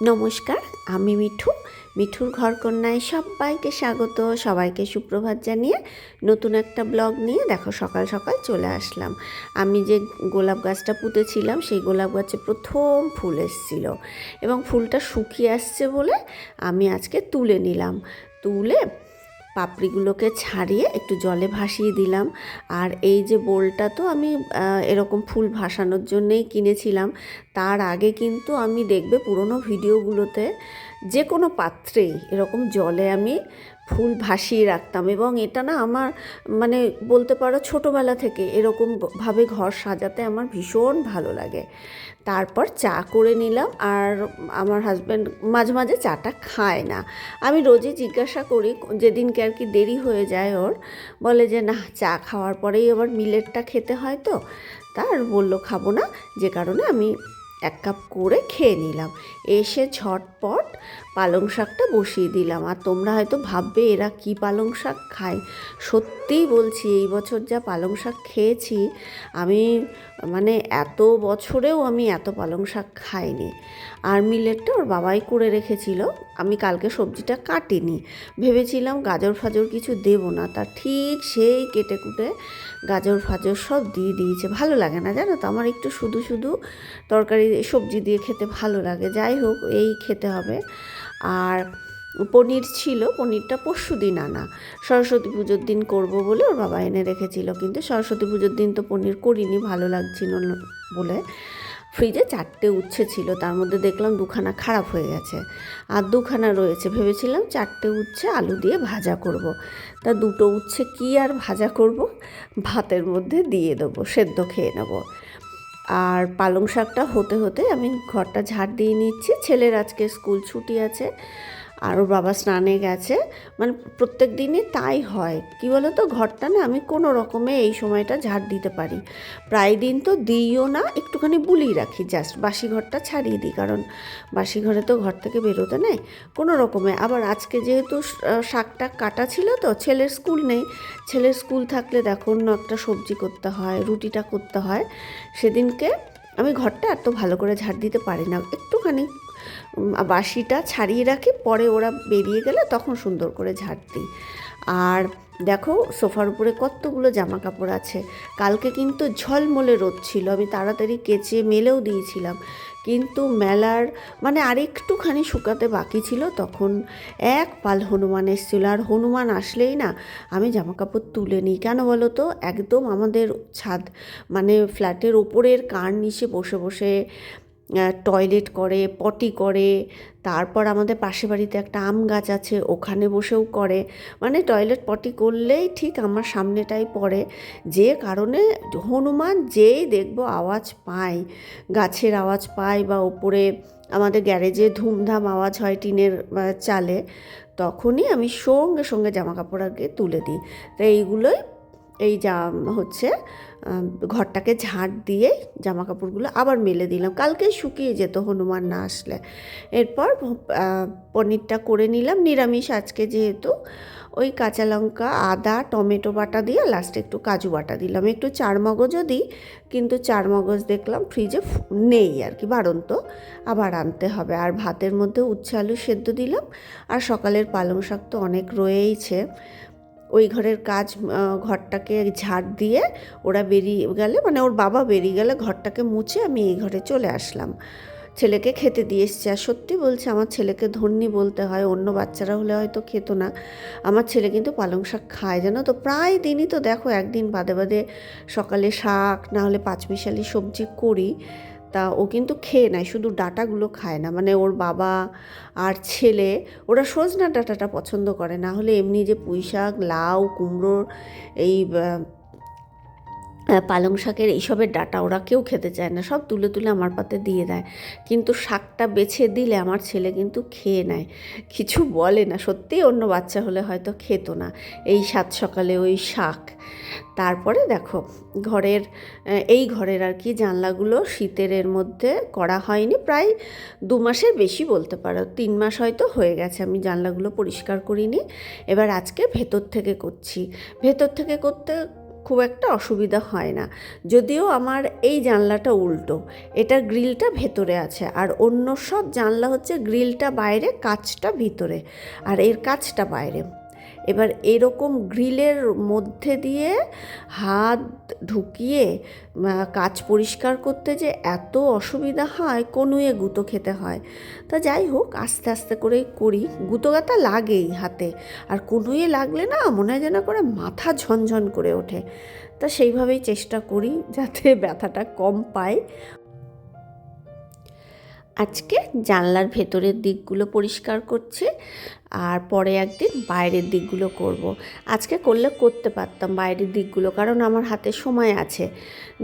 নমস্কার, আমি মিঠু। মিঠুর ঘরকন্যায় সবাইকে স্বাগত, সবাইকে সুপ্রভাত জানিয়ে নতুন একটা ব্লগ নিয়ে দেখো সকাল সকাল চলে আসলাম। আমি যে গোলাপ গাছটা পুঁতেছিলাম, সেই গোলাপ গাছে প্রথম ফুল এসছিল এবং ফুলটা শুকিয়ে আসছে বলে আমি আজকে তুলে নিলাম। তুলে পাপড়িগুলোকে ছাড়িয়ে একটু জলে ভাসিয়ে দিলাম। আর এই যে বোলটা তো আমি এরকম ফুল ভাসানোর জন্যেই কিনেছিলাম। তার আগে কিন্তু আমি দেখবে পুরনো ভিডিওগুলোতে যে কোনো পাত্রেই এরকম জলে আমি ফুল ভাসিয়ে রাখতাম এবং এটা না আমার মানে বলতে পারো ছোটোবেলা থেকে এরকম ভাবে ঘর সাজাতে আমার ভীষণ ভালো লাগে। তারপর চা করে নিলাম আর আমার হাজব্যান্ড মাঝে মাঝে চাটা খায় না। আমি রোজই জিজ্ঞাসা করি, যেদিনকে আর কি দেরি হয়ে যায় ওর, বলে যে না চা খাওয়ার পরেই আবার মিলেটটা খেতে হয় তো। তার বলল, খাব না। যে কারণে আমি এক কাপ করে খেয়ে নিলাম। এসে ঝটপট পালং শাকটা বসিয়ে দিলাম। আর তোমরা হয়তো ভাববে, এরা কি পালং শাক খায়? সত্যিই বলছি, এই বছর যা পালং শাক খেয়েছি, আমি মানে এত বছরেও আমি এত পালং শাক খাইনি। আর মিলেটটা ওর বাবাই করে রেখেছিল, আমি কালকে সবজিটা কাটিনি। ভেবেছিলাম গাজর ফাজর কিছু দেব না, তা ঠিক সেই কেটে কুটে গাজর ফাজর সব দিয়ে দিয়েছে। ভালো লাগে না, জানো তো? আমার একটু শুধু শুধু তরকারি, সবজি দিয়ে খেতে ভালো লাগে। যাই হোক, এই খেতে হবে। আর পনির ছিল, পনিরটা পরশু দিন আনা। সরস্বতী পুজোর দিন করব বলে ওর বাবা এনে রেখেছিল, কিন্তু সরস্বতী পুজোর দিন তো পনির করিনি, ভালো লাগছিল বলে। ফ্রিজে চারটে উচ্ছে ছিল, তার মধ্যে দেখলাম দুখানা খারাপ হয়ে গেছে। আর দুখানা রয়েছে, ভেবেছিলাম চারটে উচ্ছে আলু দিয়ে ভাজা করব। তা দুটো উচ্ছে কি আর ভাজা করব? ভাতের মধ্যে দিয়ে দেবো, সেদ্ধ খেয়ে নেব। আর পালং শাকটা হতে হতে আমি ঘরটা ঝাড় দিয়ে নিচ্ছি। ছেলের আজকে স্কুল ছুটি আছে। আর ওর বাবা স্নানে গেছে। মানে প্রত্যেক দিনই তাই হয়। কি বলো তো ঘরটা না আমি কোনো রকমে এই সময়টা ঝাড় দিতে পারি। প্রায় দিন তো দিইও না, একটুখানি বুলিয়ে রাখি জাস্ট বাসি ঘরটা ছাড়িয়ে দিই। কারণ বাসি ঘরে তো ঘর থেকে বেরোতে নেই। কোনো রকমে। আবার আজকে যেহেতু শাকটা কাটা ছিল তো, ছেলের স্কুল নেই। ছেলের স্কুল থাকলে দেখো অন্য একটা সবজি করতে হয়, রুটিটা করতে হয়। সেদিনকে আমি ঘরটা এত ভালো করে ঝাড় দিতে পারি না। একটুখানি বাসিটা ছাড়িয়ে রাখি, পরে ওরা বেরিয়ে গেলে তখন সুন্দর করে ঝাড় দিই। আর দেখো, সোফার উপরে কতগুলো জামা কাপড় আছে। কালকে কিন্তু ঝলমলে রোদ ছিল, আমি তাড়াতাড়ি কেচে মেলেও দিয়েছিলাম। কিন্তু মেলার মানে আরেকটুখানি শুকাতে বাকি ছিল, তখন এক পাল হনুমান এসেছিল। আর হনুমান আসলেই না, আমি জামা কাপড় তুলে নিই। কেন বলো তো? একদম আমাদের ছাদ মানে ফ্ল্যাটের ওপরের কার নিচে বসে বসে টয়লেট করে পটি করে, তারপর আমাদের পাশে বাড়িতে একটা আম গাছ আছে, ওখানে বসেও করে। মানে টয়লেট পটি করলেই ঠিক আমার সামনেটাই পড়ে। যে কারণে হনুমান যেই দেখব আওয়াজ পায়, গাছের আওয়াজ পায় বা ওপরে আমাদের গ্যারেজে ধুমধাম আওয়াজ হয় টিনের চালে, তখনই আমি সঙ্গে সঙ্গে জামা কাপড় আগে তুলে দিই। তো এইগুলোই এই যা হচ্ছে ঘরটাকে ঝাঁট দিয়ে জামা কাপড়গুলো আবার মেলে দিলাম। কালকে শুকিয়ে যেত হনুমান না আসলে। এরপর পনিরটা করে নিলাম। নিরামিষ আজকে যেহেতু, ওই কাঁচা লঙ্কা, আদা, টমেটো বাটা দিয়ে লাস্টে একটু কাজু বাটা দিলাম। একটু চার মগজও দিই, কিন্তু চার মগজ দেখলাম ফ্রিজে নেই আর কি, বাড়ন্ত। আবার আনতে হবে। আর ভাতের মধ্যে উচ্ছে আলু সেদ্ধ দিলাম। আর সকালের পালং শাক তো অনেক রয়েইছে। ওই ঘরের কাজ ঘরটাকে ঝাড় দিয়ে ওরা বেরিয়ে গেলে মানে ওর বাবা বেরিয়ে গেলে ঘরটাকে মুছে আমি এই ঘরে চলে আসলাম। ছেলেকে খেতে দিয়ে এসছে। আর সত্যি বলছে, আমার ছেলেকে ধন্যী বলতে হয়, অন্য বাচ্চারা হলে হয়তো খেত না। আমার ছেলে কিন্তু পালং শাক খায়, জানো তো? প্রায় দিনই তো দেখো, একদিন বাদে বাদে সকালে শাক, না হলে পাঁচমিশালি সবজি করি। তা ও কিন্তু খেয়ে নেয়, শুধু ডাটাগুলো খায় না। মানে ওর বাবা আর ছেলে, ওরা সজনা ডাটাটা পছন্দ করে। না হলে এমনি যে পুঁই শাক লাউ, কুমড়োর এই পালং শাকের এইসবের ডাটা ওরা কেউ খেতে চায় না, সব তুলে তুলে আমার পাতে দিয়ে দেয়। কিন্তু শাকটা বেছে দিলে আমার ছেলে কিন্তু খেয়ে নেয়। কিছু বলে না, সত্যিই অন্য বাচ্চা হলে হয়তো খেত না। এই সাত সকালে ওই শাক। তারপরে দেখো, ঘরের এই ঘরের আর কি জানলাগুলো শীতের এর মধ্যে করা হয়নি, প্রায় দু মাসের বেশি বলতে পারো। তিন মাস হয়তো হয়ে গেছে, আমি জানলাগুলো পরিষ্কার করিনি। এবার আজকে ভেতর থেকে করছি। ভেতর থেকে করতে খুব একটা অসুবিধা হয় না। যদিও আমার এই জানলাটা উল্টো, এটা গ্রিলটা ভেতরে আছে, আর অন্য সব জানলা হচ্ছে গ্রিলটা বাইরে, কাচটা ভিতরে, আর এর কাচটা বাইরে। এবার এরকম গ্রিলের মধ্যে দিয়ে হাত ঢুকিয়ে কাজ পরিষ্কার করতে যে এত অসুবিধা হয় কনুয়ে গুঁতো খেতে হয়। তা যাই হোক, আস্তে আস্তে করেই করি। গুঁতো গাতা লাগেই হাতে। আর কনুয়ে লাগলে না, মনে হয় যেন করে মাথা ঝনঝন করে ওঠে। তা সেইভাবেই চেষ্টা করি যাতে ব্যথাটা কম পায় আজকে জানলার ভেতরের দিকগুলো পরিষ্কার করছি। আর পরে একদিন বাইরের দিকগুলো করব। আজকে করলে করতে পারতাম বাইরের দিকগুলো, কারণ আমার হাতে সময় আছে।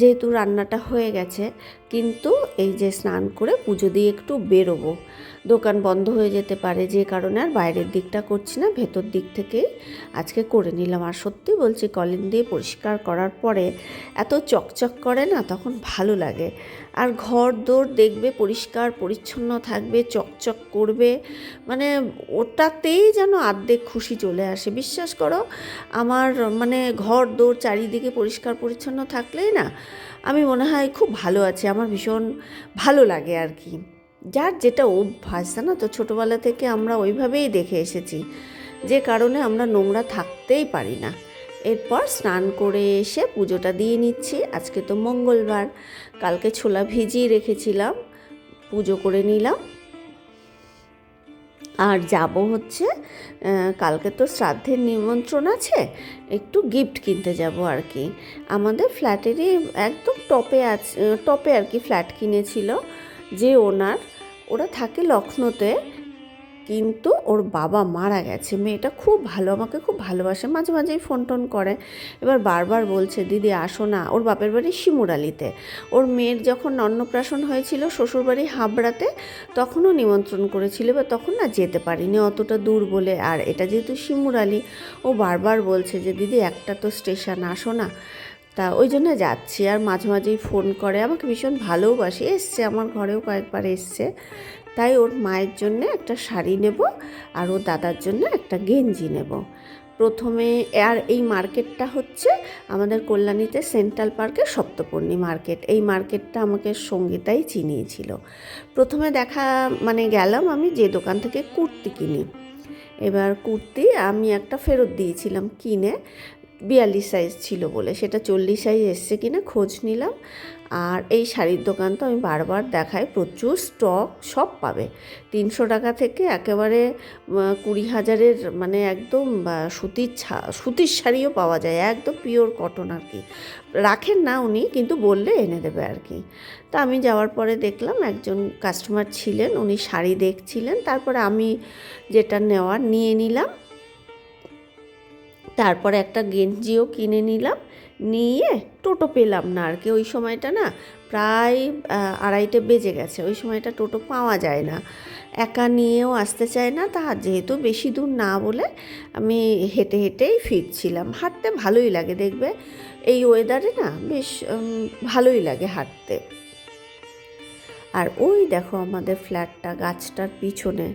যেহেতু রান্নাটা হয়ে গেছে, কিন্তু এই যে স্নান করে পুজো দিয়ে একটু বেরোবো। দোকান বন্ধ হয়ে যেতে পারে, যে কারণে আর বাইরের দিকটা করছি না, ভেতর দিক থেকেই আজকে করে নিলাম। আর সত্যি বলছি, কলিন দিয়ে পরিষ্কার করার পরে এত চকচক করে না, তখন ভালো লাগে। আর ঘর দোর দেখবে পরিষ্কার, পরিচ্ছন্ন থাকবে, চকচক করবে মানে ওটাতেই যেন আর্ধেক খুশি চলে আসে। বিশ্বাস করো, আমার মানে ঘর দোর চারিদিকে পরিষ্কার পরিচ্ছন্ন থাকলেই না, আমি মনে হয় খুব ভালো আছি। আমার ভীষণ ভালো লাগে আর কি। যার যেটা অভ্যাস, জানো তো? ছোটোবেলা থেকে আমরা ওইভাবেই দেখে এসেছি। যে কারণে আমরা নোংরা থাকতেই পারি না। এরপর স্নান করে এসে পুজোটা দিয়ে নিচ্ছি। আজকে তো মঙ্গলবার। কালকে ছোলা ভিজিয়ে রেখেছিলাম। পুজো করে নিলাম। আর যাব হচ্ছে কালকে তো শ্রাদ্ধের নিমন্ত্রণ আছে, একটু গিফট কিনতে যাব আর কি। আমাদের ফ্ল্যাটেরই একদম টপে আছে টপে আর কি ফ্ল্যাট কিনেছিল, যে ওনার, ওরা থাকে লখনৌতে কিন্তু ওর বাবা মারা গেছে। মেয়েটা খুব ভালো, আমাকে খুব ভালোবাসে। মাঝে মাঝেই ফোন টোন করে। এবার বারবার বলছে, দিদি, আসো না। ওর বাপের বাড়ি শিমুরালিতে। ওর মেয়ের যখন অন্নপ্রাশন হয়েছিল শ্বশুরবাড়ি হাবড়াতে, তখনও নিমন্ত্রণ করেছিল। এবার তখন না যেতে পারিনি, অতটা দূর বলে। আর এটা যেহেতু শিমুরালি, ও বারবার বলছে যে, দিদি, একটা তো স্টেশন, আসো না। তা ওই জন্য যাচ্ছি। আর মাঝে মাঝেই ফোন করে। আমাকে ভীষণ ভালোবাসে। এসছে, আমার ঘরেও কয়েকবার এসছে। তাই ওর মায়ের জন্য একটা শাড়ি নেব আর ওর দাদার জন্য একটা গেঞ্জি নেব। প্রথমে আর এই মার্কেটটা হচ্ছে আমাদের কল্যাণীতে সেন্ট্রাল পার্কের সপ্তপর্ণী মার্কেট। এই মার্কেটটা আমাকে সঙ্গীতাই চিনিয়েছিল। প্রথমে দেখা মানে গেলাম আমি যে দোকান থেকে কুর্তি কিনি। এবার কুর্তি আমি একটা ফেরত দিয়েছিলাম কিনে। বিয়াল্লিশ সাইজ ছিল বলে। সেটা চল্লিশ সাইজ এসছে কিনা খোঁজ নিলাম। আর এই শাড়ির দোকান তো আমি বারবার দেখাই, প্রচুর স্টক সব পাবে। তিনশো টাকা থেকে একেবারে কুড়ি হাজারের মানে একদম সুতির ছা, সুতির শাড়িও পাওয়া যায়, একদম পিওর কটন আর কি। রাখেন না উনি, কিন্তু বললে এনে দেবে আর কি। তা আমি যাওয়ার পরে দেখলাম একজন কাস্টমার ছিলেন, উনি শাড়ি দেখছিলেন, তারপরে আমি যেটা নেওয়ার নিয়ে নিলাম। তারপরে একটা গেঞ্জিও কিনে নিলাম, নিয়ে টোটো পেলাম না আর কি। ওই সময়টা না প্রায় আড়াইটে বেজে গেছে, ওই সময়টা টোটো পাওয়া যায় না। একা নিয়েও আসতে চায় না, তা যেহেতু বেশি দূর না বলে আমি হেঁটে হেঁটেই ফিরছিলাম। হাঁটতে ভালোই লাগে দেখবে, এই ওয়েদারে না বেশ ভালোই লাগে হাঁটতে। আর ওই দেখো আমাদের ফ্ল্যাটটা গাছটার পিছনে।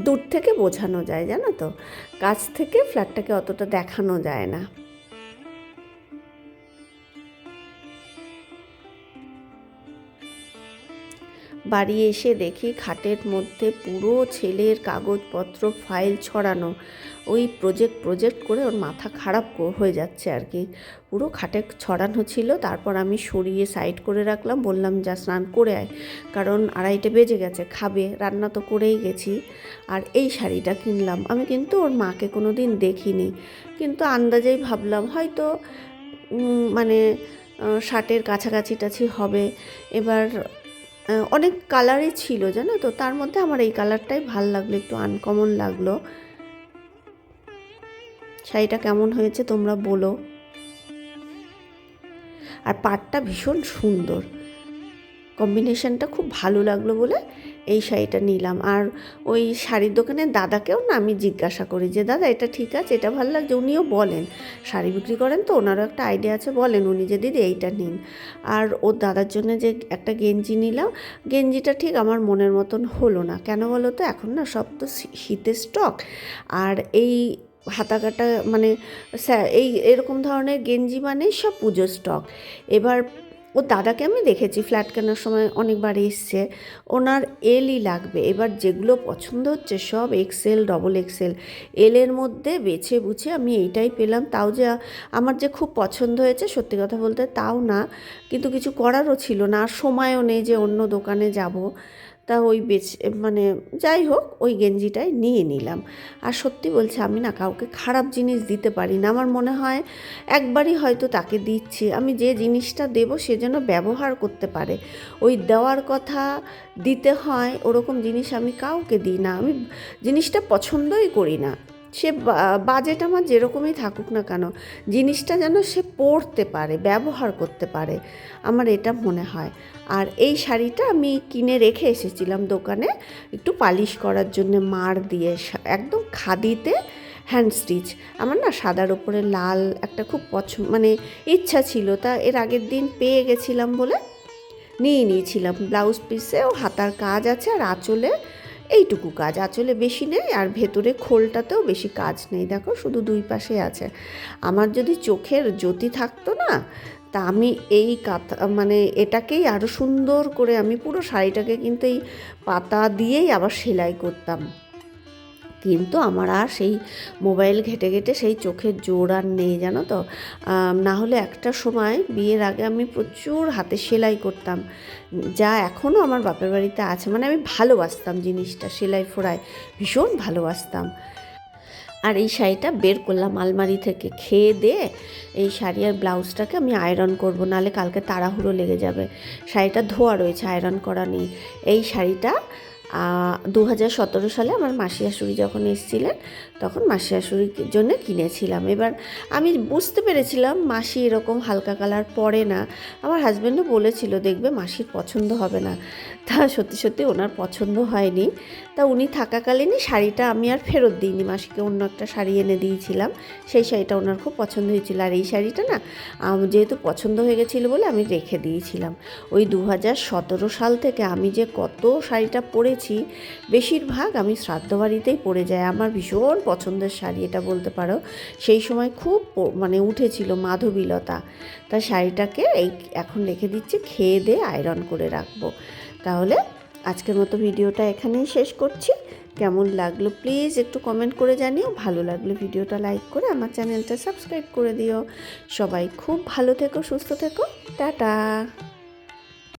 দূর থেকে বোঝানো যায় জানো তো? কাছ থেকে ফ্ল্যাটটাকে অতটা দেখানো যায় না। বাড়ি এসে দেখি খাটের মধ্যে পুরো ছেলের কাগজপত্র, ফাইল ছড়ানো। ওই প্রজেক্ট প্রজেক্ট করে ওর মাথা খারাপ হয়ে যাচ্ছে আর কি। পুরো খাটে ছড়ানো ছিল, তারপর আমি সরিয়ে সাইড করে রাখলাম, বললাম, যা স্নান করে আয়। কারণ আড়াইটে বেজে গেছে, খাবে, রান্না তো করেই গেছি। আর এই শাড়িটা কিনলাম। আমি কিন্তু ওর মাকে কোনো দিন দেখিনি। কিন্তু আন্দাজেই ভাবলাম, হয়তো মানে ষাটের কাছাকাছি টাছি হবে। এবার অনেক কালারই ছিল, জানো তো? তার মধ্যে আমার এই কালারটাই ভালো লাগল, একটু আনকমন লাগল। শাড়িটা কেমন হয়েছে তোমরা বলো। আর পাটটা ভীষণ সুন্দর। কম্বিনেশনটা খুব ভালো লাগল বলে এই শাড়িটা নিলাম। আর ওই শাড়ির দোকানের দাদাকেও না আমি জিজ্ঞাসা করি যে, দাদা, এটা ঠিক আছে? এটা ভালো লাগছে? উনিও বলেন। শাড়ি বিক্রি করেন তো, ওনারও একটা আইডিয়া আছে, বলেন উনি যে, দিদি, এইটা নিন। আর ওর দাদার জন্য যে একটা গেঞ্জি নিলাম, গেঞ্জিটা ঠিক আমার মনের মতন হলো না। কেন বলো তো, এখন না সব তো শীতের স্টক আর এই হাতা কাটা মানে এই এরকম ধরনের গেঞ্জি মানে সব পুজোর স্টক এবার ও দাদাকে আমি দেখেছি, ফ্ল্যাট কেনার সময় অনেকবার এসছে। ওনার এলই লাগবে। এবার যেগুলো পছন্দ হচ্ছে সব এক্সেল ডবল এক্সেল এলের মধ্যে বেছে বুঝে আমি এইটাই পেলাম। তাও যে আমার যে খুব পছন্দ হয়েছে, সত্যি কথা বলতে তাও না। কিন্তু কিছু করারও ছিল না। আর সময়ও নেই যে অন্য দোকানে যাব। তা ওই বেছে মানে যাই হোক, ওই গেঞ্জিটাই নিয়ে নিলাম। আর সত্যি বলছে, আমি না কাউকে খারাপ জিনিস দিতে পারি না। আমার মনে হয় একবারই হয়তো তাকে দিচ্ছি। আমি যে জিনিসটা দেব সে যেন ব্যবহার করতে পারে। ওই দেওয়ার কথা দিতে হয়, ওরকম জিনিস আমি কাউকে দিই না। আমি জিনিসটা পছন্দই করি না। সে বাজেট আমার যেরকমই থাকুক না কেন, জিনিসটা যেন সে পরতে পারে, ব্যবহার করতে পারে, আমার এটা মনে হয়। আর এই শাড়িটা আমি কিনে রেখে এসেছিলাম দোকানে, একটু পালিশ করার জন্য মার দিয়ে একদম খাদিতে হ্যান্ড স্টিচ আমার না সাদার ওপরে লাল একটা খুব পছন্দ মানে ইচ্ছা ছিল, তা এর আগের দিন পেয়ে গেছিলাম বলে নিয়ে নিয়েছিলাম। ব্লাউজ পিসেও হাতার কাজ আছে আর আঁচলে এইটুকু কাজ। আঁচলে বেশি নেই আর ভেতরে খোলটাতেও বেশি কাজ নেই। দেখো, শুধু দুই পাশে আছে। আমার যদি চোখের জ্যোতি থাকতো না, তা আমি এই কাঁথা মানে এটাকেই আরও সুন্দর করে আমি পুরো শাড়িটাকে কিন্তু এই পাতা দিয়েই আবার সেলাই করতাম। কিন্তু আমার আর সেই মোবাইল ঘেটে ঘেটে সেই চোখের জোর আর নেই, জানো তো? না হলে একটা সময় বিয়ের আগে আমি প্রচুর হাতে সেলাই করতাম। যা এখনও আমার বাপের বাড়িতে আছে মানে আমি ভালোবাসতাম জিনিসটা, সেলাই ফোড়ায় ভীষণ ভালোবাসতাম। আর এই শাড়িটা বের করলাম আলমারি থেকে, খেয়ে দিয়ে এই শাড়ি আর ব্লাউজটাকে আমি আয়রন করব, নাহলে কালকে তাড়াহুড়ো লেগে যাবে। শাড়িটা ধোয়া রয়েছে, আয়রন করা নেই। এই শাড়িটা দু হাজার সতেরো সালে আমার মাসি শাশুড়ি যখন এসেছিলেন, তখন মাসি শাশুড়ির জন্য কিনেছিলাম। এবার আমি বুঝতে পেরেছিলাম মাসি এরকম হালকা কালার পরে না। আমার হাজব্যান্ডও বলেছিল, দেখবে মাসির পছন্দ হবে না। তা সত্যি সত্যি ওনার পছন্দ হয়নি। তা উনি থাকাকালীনই শাড়িটা আমি আর ফেরত দিইনি। মাসিকে অন্য একটা শাড়ি এনে দিয়েছিলাম। সেই শাড়িটা ওনার খুব পছন্দ হয়েছিল। আর এই শাড়িটা না যেহেতু পছন্দ হয়ে গেছিল বলে আমি রেখে দিয়েছিলাম। ওই দু হাজার সতেরো সাল থেকে আমি যে কত শাড়িটা পরেছি বেশিরভাগ আমি শ্রাদ্ধ বাড়িতেই পরে যাই। আমার ভীষণ পছন্দের শাড়ি, এটা বলতে পারো। সেই সময় খুব মানে উঠেছিল মাধবীলতা। তা শাড়িটাকে এই এখন রেখে দিচ্ছি, খেয়ে দিয়ে আয়রন করে রাখব। তাহলে আজকের মতো ভিডিওটা এখানেই শেষ করছি। কেমন লাগল প্লিজ একটু কমেন্ট করে জানিও। ভালো লাগলে ভিডিওটা লাইক করে আমার চ্যানেলটা সাবস্ক্রাইব করে দিও। সবাই খুব ভালো থেকো, সুস্থ থেকো। টাটা।